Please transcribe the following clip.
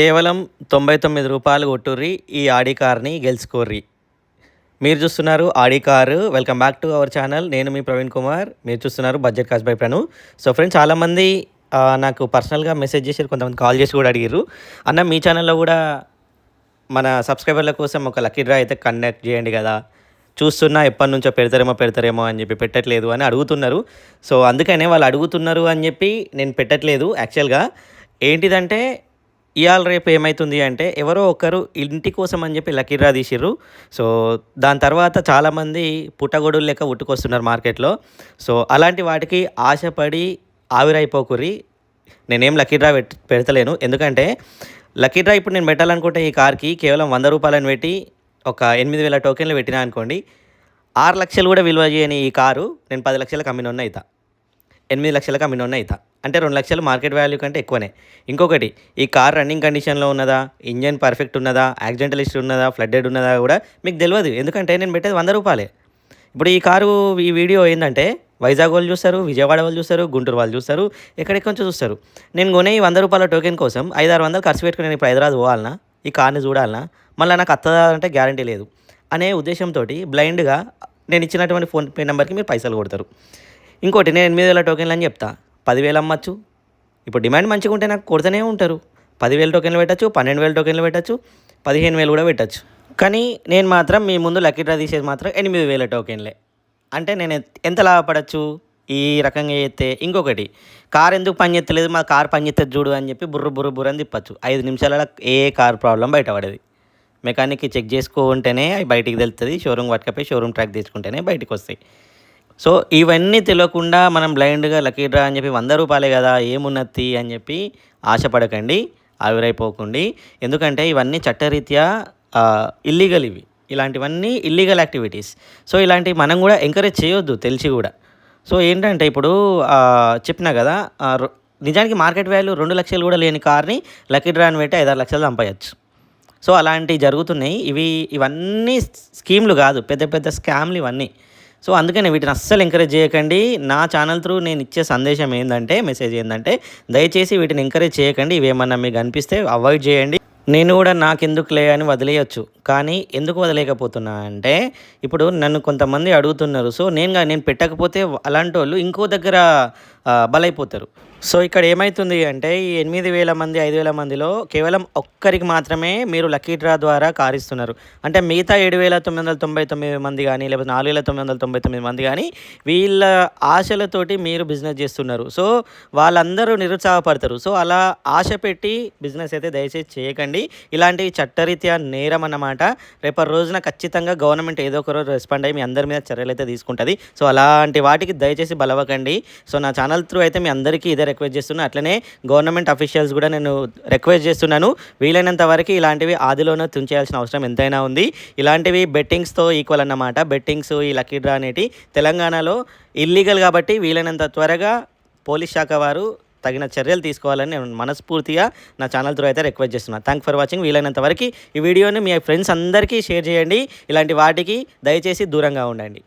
కేవలం తొంభై తొమ్మిది రూపాయలు కొట్టుర్రి ఈ ఆడి కార్ని గెలుచుకోర్రి. మీరు చూస్తున్నారు Audi car. Welcome back to our channel నేను మీ ప్రవీణ్ కుమార్. మీరు చూస్తున్నారు budget cost by Pranu. So friends చాలామంది నాకు పర్సనల్గా మెసేజ్ చేశారు. కొంతమంది కాల్ చేసి కూడా అడిగారు అన్న మీ ఛానల్లో కూడా మన సబ్స్క్రైబర్ల కోసం ఒక లక్కీ డ్రా అయితే కండక్ట్ చేయండి కదా. చూస్తున్నా ఎప్పటి నుంచో పెడతారేమో పెడతారేమో అని చెప్పి పెట్టట్లేదు అని అడుగుతున్నారు. సో అందుకనే వాళ్ళు అడుగుతున్నారు అని చెప్పి నేను పెట్టట్లేదు యాక్చువల్గా. ఏంటిదంటే ఇవాళ రేపు ఏమవుతుంది అంటే ఎవరో ఒకరు ఇంటి కోసం అని చెప్పి లక్కీ డ్రా తీసిర్రు. సో దాని తర్వాత చాలామంది పుట్టగొడులు లెక్క ఉట్టుకొస్తున్నారు మార్కెట్లో. సో అలాంటి వాటికి ఆశపడి ఆవిరైపోకురి నేనేం లక్కీ డ్రా పెట్ పెడతలేను. ఎందుకంటే లక్కీ డ్రా ఇప్పుడు నేను పెట్టాలనుకుంటే ఈ కార్కి కేవలం వంద రూపాయలను పెట్టి ఒక ఎనిమిది వేల టోకెన్లు పెట్టినా అనుకోండి ఆరు లక్షలు కూడా విలువ చేయని ఈ కారు నేను పది లక్షలకు అమ్మిన అవుతా ఎనిమిది లక్షలకు అమ్మిన ఉన్నాయి అంటే రెండు లక్షలు మార్కెట్ వాల్యూ కంటే ఎక్కువనే. ఇంకొకటి ఈ కార్ రన్నింగ్ కండిషన్లో ఉన్నదా? ఇంజన్ పర్ఫెక్ట్ ఉన్నదా? యాక్సిడెంటల్ హిస్టరీ ఉన్నదా? ఫ్లడ్డెడ్ ఉన్నదా కూడా మీకు తెలియదు. ఎందుకంటే నేను పెట్టేది వంద రూపాయలే. ఇప్పుడు ఈ కారు ఈ వీడియో ఏంటంటే వైజాగ్ వాళ్ళు చూస్తారు విజయవాడ వాళ్ళు చూస్తారు గుంటూరు వాళ్ళు చూస్తారు ఎక్కడెక్కడి చూస్తారు. నేను కొనే ఈ వంద రూపాయల టోకెన్ కోసం ఐదు ఆరు వందలు ఖర్చు పెట్టుకుని నేను ఇప్పుడు హైదరాబాద్ పోవాలనా? ఈ కార్ని చూడాలనా? మళ్ళీ నాకు అత్తదా అంటే గ్యారంటీ లేదు. అనే ఉద్దేశంతో బ్లైండ్గా నేను ఇచ్చినటువంటి ఫోన్ పే నెంబర్కి మీరు పైసలు కొడతారు. ఇంకోటి నేను ఎనిమిది వేల టోకెన్లు అని చెప్తా. పదివేలు అమ్మచ్చు. ఇప్పుడు డిమాండ్ మంచిగా ఉంటే నాకు కొడుతూనే ఉంటారు. పదివేల టోకెన్లు పెట్టచ్చు పన్నెండు వేల టోకెన్లు పెట్టచ్చు పదిహేను వేలు కూడా పెట్టచ్చు. కానీ నేను మాత్రం మీ ముందు లక్కీ డ్రా తీసేది మాత్రం ఎనిమిది వేల టోకెన్లే. అంటే నేను ఎంత లాభపడచ్చు? ఈ రకంగా చేస్తే ఇంకొకటి కార్ ఎందుకు పని చేస్తలేదు? మా కార్ పని చేస్తుంది చూడు అని చెప్పి బుర్ర బుర్ర బుర్ర అని తిప్పచ్చు. ఐదు నిమిషాల ఏ కార్ ప్రాబ్లం బయటపడేది? మెకానిక్కి చెక్ చేసుకుంటేనే అవి బయటికి తెలుస్తుంది షోరూమ్ పట్టుకపోయి షోరూమ్ ట్రాక్ తీసుకుంటేనే బయటికి వస్తాయి. సో ఇవన్నీ తెలియకుండా మనం బ్లైండ్గా లక్కీ డ్రా అని చెప్పి వంద రూపాయలే కదా ఏమున్నది అని చెప్పి ఆశపడకండి ఆవిరైపోకండి. ఎందుకంటే ఇవన్నీ చట్టరీత్యా ఇల్లీగల్ ఇవి. ఇలాంటివన్నీ ఇల్లీగల్ యాక్టివిటీస్ సో ఇలాంటివి మనం కూడా ఎంకరేజ్ చేయొద్దు తెలిసి కూడా. సో ఏంటంటే ఇప్పుడు చెప్పినా కదా నిజానికి మార్కెట్ వాల్యూ రెండు లక్షలు కూడా లేని కార్ని లక్కీ డ్రా అని పెట్టి ఐదారు లక్షలు సంపాయచ్చు. సో అలాంటివి జరుగుతున్నాయి. ఇవి ఇవన్నీ స్కీమ్లు కాదు పెద్ద పెద్ద స్కామ్లు ఇవన్నీ. సో అందుకనే వీటిని అస్సలు ఎంకరేజ్ చేయకండి. నా ఛానల్ త్రూ నేను ఇచ్చే సందేశం ఏంటంటే మెసేజ్ ఏంటంటే దయచేసి వీటిని ఎంకరేజ్ చేయకండి. ఇవేమన్నా మీకు అనిపిస్తే అవాయిడ్ చేయండి. నేను కూడా నాకెందుకులే అని వదిలేయచ్చు. కానీ ఎందుకు వదిలేకపోతున్నా అంటే ఇప్పుడు నన్ను కొంతమంది అడుగుతున్నారు. సో నేను నేను పెట్టకపోతే అలాంటి వాళ్ళు ఇంకో దగ్గర బలైపోతారు. సో ఇక్కడ ఏమవుతుంది అంటే ఈ ఎనిమిది వేల మంది ఐదు వేల మందిలో కేవలం ఒక్కరికి మాత్రమే మీరు లక్కీ డ్రా ద్వారా కారిస్తున్నారు. అంటే మిగతా ఏడు వేల తొమ్మిది వందల తొంభై తొమ్మిది మంది కానీ లేకపోతే నాలుగు వేల తొమ్మిది వందల తొంభై తొమ్మిది మంది కానీ వీళ్ళ ఆశలతోటి మీరు బిజినెస్ చేస్తున్నారు. సో వాళ్ళందరూ నిరుత్సాహపడతారు. సో అలా ఆశ పెట్టి బిజినెస్ అయితే దయచేసి చేయకండి. ఇలాంటి చట్టరీత్యా నేరం అన్నమాట రేపటి రోజున ఖచ్చితంగా గవర్నమెంట్ ఏదో ఒక రోజు రెస్పాండ్ అయ్యి మీ అందరి మీద చర్యలు అయితే తీసుకుంటుంది. సో అలాంటి వాటికి దయచేసి బలవకండి. సో నా ఛానల్ త్రూ అయితే మీ అందరికీ ఇదే రిక్వెస్ట్ చేస్తున్నా. అట్లనే గవర్నమెంట్ అఫీషియల్స్ కూడా నేను రిక్వెస్ట్ చేస్తున్నాను. వీలైనంత వరకు ఇలాంటివి ఆదిలోనే తుంచేయాల్సిన అవసరం ఎంతైనా ఉంది. ఇలాంటివి బెట్టింగ్స్తో ఈక్వల్ అన్నమాట. బెట్టింగ్స్ ఈ లక్కీ డ్రా అనేటి తెలంగాణలో ఇల్లీగల్ కాబట్టి వీలైనంత త్వరగా పోలీస్ శాఖ వారు తగిన చర్యలు తీసుకోవాలని నేను మనస్ఫూర్తిగా నా ఛానల్ త్రూ అయితే రిక్వెస్ట్ చేస్తున్నాను థ్యాంక్ ఫర్ వాచింగ్ వీలైనంత వరకు ఈ వీడియోని మీ ఫ్రెండ్స్ అందరికీ షేర్ చేయండి. ఇలాంటి వాటికి దయచేసి దూరంగా ఉండండి.